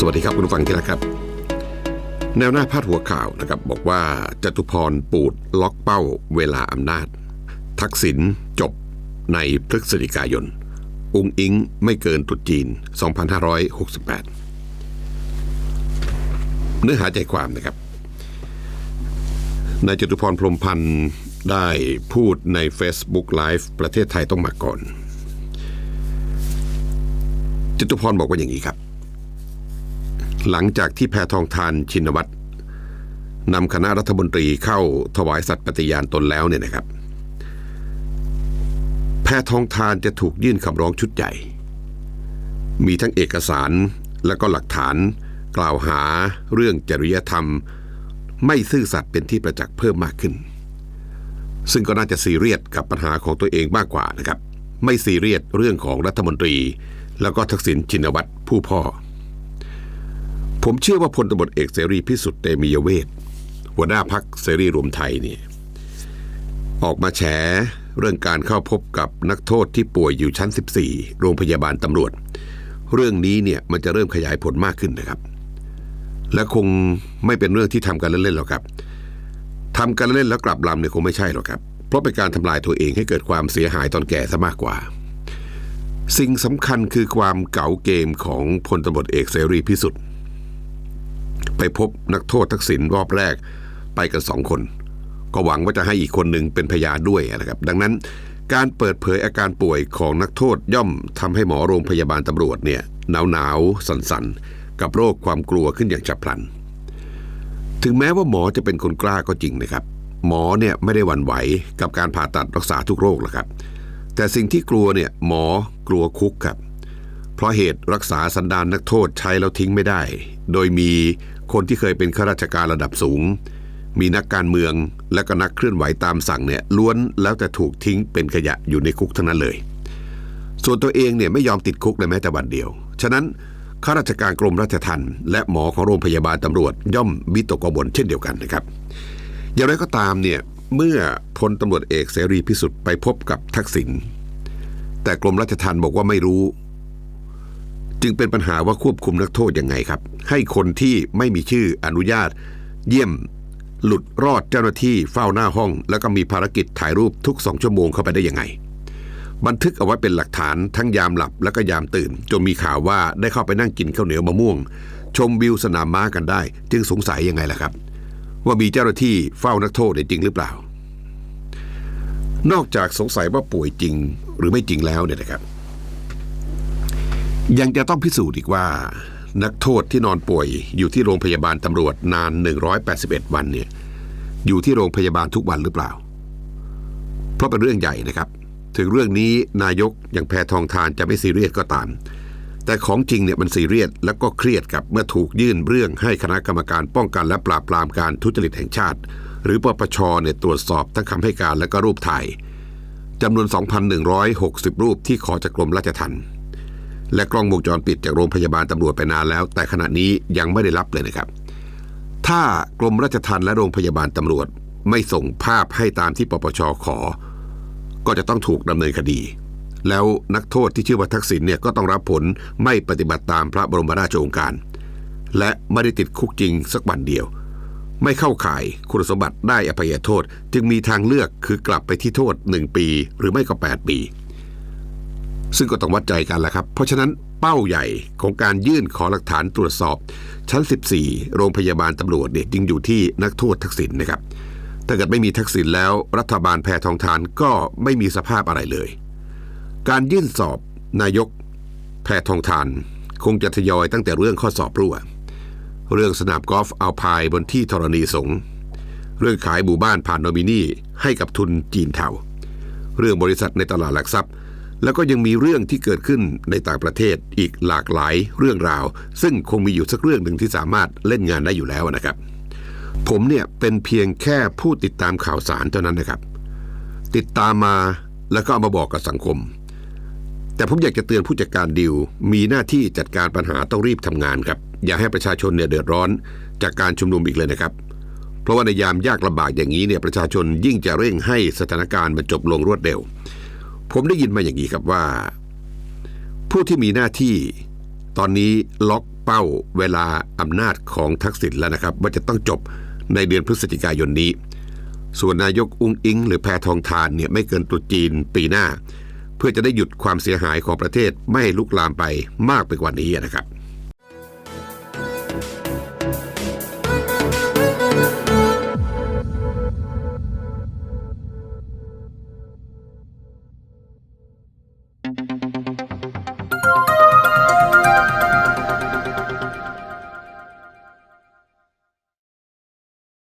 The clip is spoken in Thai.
สวัสดีครับคุณผู้ฟังที่รักครับ แนวหน้าพาดหัวข่าวนะครับบอกว่าจตุพรปูดล็อกเป้าเวลาอำนาจ ทักษิณจบในพฤศจิกายนอุงอิงไม่เกินตรุษจีน 2568 เนื้อหาใจความนะครับนายจตุพรพรมพันธ์ได้พูดใน Facebook Live ประเทศไทยต้องมาก่อนจตุพรบอกว่าอย่างนี้ครับ หลังจากที่แพทองทานชินวัตรนำคณะรัฐมนตรีเข้าถวายสัตย์ปฏิญาณตนแล้วเนี่ยนะครับ แพทองทานจะถูกยื่นคำร้องชุดใหญ่ มีทั้งเอกสารและก็หลักฐานกล่าวหาเรื่องจริยธรรม ไม่ซื่อสัตย์เป็นที่ประจักษ์เพิ่มมากขึ้น ซึ่งก็น่าจะซีเรียสกับปัญหาของตัวเองมากกว่านะครับ ไม่ซีเรียสเรื่องของรัฐมนตรี แล้วก็ทักษิณชินวัตรผู้พ่อ ผมเชื่อว่าพลตบเอกเสรีพิสุทธิ์เตมียเวทหัวหน้าพักเสรีรวมไทยเนี่ยออกมาแฉเรื่องการเข้าพบกับนักโทษที่ป่วยอยู่ชั้น 14 โรงพยาบาลตำรวจ เรื่องนี้เนี่ยมันจะเริ่มขยายผลมากขึ้นนะครับ และคงไม่เป็นเรื่องที่ทำกันเล่นๆหรอกครับทำกันเล่นแล้วกลับลำเนี่ยคงไม่ใช่หรอกครับ เพราะเป็นการทำลายตัวเองให้เกิดความเสียหายตอนแก่ซะมากกว่า สิ่งสำคัญคือความเก๋าเกมของพลตำรเอกเสรีพิสุทธิ์ ไปพบนักโทษทักษิณรอบแรกไปกันสองคน ก็หวังว่าจะให้อีกคนหนึ่งเป็นพยานด้วยนะครับ ดังนั้นการเปิดเผยอาการป่วยของนักโทษย่อมทำให้หมอโรงพยาบาลตำรวจเนี่ยหนาวหนาวสันสันกับโรคความกลัวขึ้นอย่างฉับพลัน ถึงแม้ว่าหมอจะเป็นคนกล้าก็จริงนะครับ หมอเนี่ยไม่ได้หวั่นไหวกับการผ่าตัดรักษาทุกโรคหรอกครับ แต่สิ่งที่กลัวเนี่ยหมอกลัวคุกครับ เพราะเหตุรักษาสันดานนักโทษใช้แล้วทิ้งไม่ได้ โดยมีคนที่เคยเป็นข้าราชการระดับสูง มีนักการเมืองและก็นักเคลื่อนไหวตามสั่งเนี่ยล้วนแล้วแต่ถูกทิ้งเป็นขยะอยู่ในคุกทั้งนั้นเลย ส่วนตัวเองเนี่ยไม่ยอมติดคุกเลยแม้แต่วันเดียว ฉะนั้นข้าราชการกรมราชทัณฑ์และหมอของโรงพยาบาลตำรวจย่อมวิตกกังวลเช่นเดียวกันนะครับ อย่างไรก็ตามเนี่ยเมื่อพลตำรวจเอกเสรีพิสุทธิ์ไปพบกับทักษิณแต่กรมราชทัณฑ์บอกว่าไม่รู้ จึงเป็นปัญหาว่าควบคุมนักโทษยังไงครับ ให้คนที่ไม่มีชื่ออนุญาต เยี่ยม หลุดรอดเจ้าหน้าที่เฝ้าหน้าห้อง แล้วก็มีภารกิจถ่ายรูปทุกสองชั่วโมงเข้าไปได้ยังไง บันทึกเอาไว้เป็นหลักฐานทั้งยามหลับและก็ยามตื่น จนมีข่าวว่าได้เข้าไปนั่งกินข้าวเหนียวมะม่วง ชมวิวสนามม้ากันได้ จึงสงสัยยังไงล่ะครับ ว่ามีเจ้าหน้าที่เฝ้านักโทษเนี่ยจริงหรือเปล่า นอกจากสงสัยว่าป่วยจริงหรือไม่จริงแล้วเนี่ยนะครับ ยังจะต้องพิสูจน์อีกว่า นักโทษที่นอนป่วยอยู่ที่โรงพยาบาลตำรวจนาน 181 วันเนี่ยอยู่ที่โรงพยาบาลทุกวันหรือเปล่า เพราะเป็นเรื่องใหญ่นะครับ ถึงเรื่องนี้นายกอย่างแพทองทานจะไม่ซีเรียสก็ตาม แต่ของจริงเนี่ยมันซีเรียสแล้วก็เครียดกับเมื่อถูกยื่นเรื่องให้คณะกรรมการป้องกันและปราบปรามการทุจริตแห่งชาติ หรือปปชเนี่ยตรวจสอบทั้งคำให้การและก็รูปถ่ายจำนวน 2,160 รูปที่ขอจากกรมราชทัณฑ์ และกล้องวงจรปิดจากโรงพยาบาลตำรวจไปนานแล้ว แต่ขณะนี้ยังไม่ได้รับเลยนะครับ ถ้ากรมราชทัณฑ์และโรงพยาบาลตำรวจไม่ส่งภาพให้ตามที่ปปชขอ ก็จะต้องถูกดำเนินคดี แล้วนักโทษที่ชื่อว่าทักษิณเนี่ยก็ต้องรับผลไม่ปฏิบัติตามพระบรมราชโองการ และไม่ได้ติดคุกจริงสักวันเดียว ไม่เข้าข่ายคุณสมบัติได้อภัยโทษ จึงมีทางเลือกคือกลับไปที่โทษ 1 ปี หรือไม่ก็ 8 ปี ซึ่งก็ต้องวัดใจกันแหละครับ เพราะฉะนั้นเป้าใหญ่ของการยื่นขอหลักฐานตรวจสอบ ชั้น 14 โรงพยาบาลตำรวจเนี่ยจึงอยู่ที่นักโทษทักษิณนะครับ ถ้าเกิดไม่มีทักษิณแล้วรัฐบาลแพทองทานก็ไม่มีสภาพอะไรเลย การยื่นสอบนายกแพทองทาน คงจะทยอยตั้งแต่เรื่องข้อสอบรั่ว เรื่องสนามกอล์ฟเอาพายบนที่ธรณีสงเรื่องขายหมู่บ้านผ่านโนมินีให้กับทุนจีนเทาเรื่องบริษัทในตลาดหลักทรัพย์ แล้วก็ยังมีเรื่องที่เกิดขึ้นในต่างประเทศอีกหลากหลายเรื่องราว ซึ่งคงมีอยู่สักเรื่องหนึ่งที่สามารถเล่นงานได้อยู่แล้วนะครับ ผมเนี่ยเป็นเพียงแค่ผู้ติดตามข่าวสารเท่านั้นนะครับ ติดตามมาแล้วก็เอามาบอกกับสังคม แต่ผมอยากจะเตือนผู้จัดการดิว มีหน้าที่จัดการปัญหาต้องรีบทำงานครับ อย่าให้ประชาชนเนี่ยเดือดร้อนจากการชุมนุมอีกเลยนะครับ เพราะว่าในยามยากลำบากอย่างนี้เนี่ยประชาชนยิ่งจะเร่งให้สถานการณ์มันจบลงรวดเร็ว ผมได้ยินมาอย่างนี้ครับว่า ผู้ที่มีหน้าที่ตอนนี้ล็อกเป้าเวลาอำนาจของทักษิณแล้วนะครับ ว่าจะต้องจบในเดือนพฤศจิกายนนี้ ส่วนนายกอุ้งอิง หรือแพทองทานเนี่ยไม่เกินตรุษจีนปีหน้า เพื่อจะได้หยุดความเสียหายของประเทศไม่ให้ลุกลามไปมากไปกว่านี้นะครับ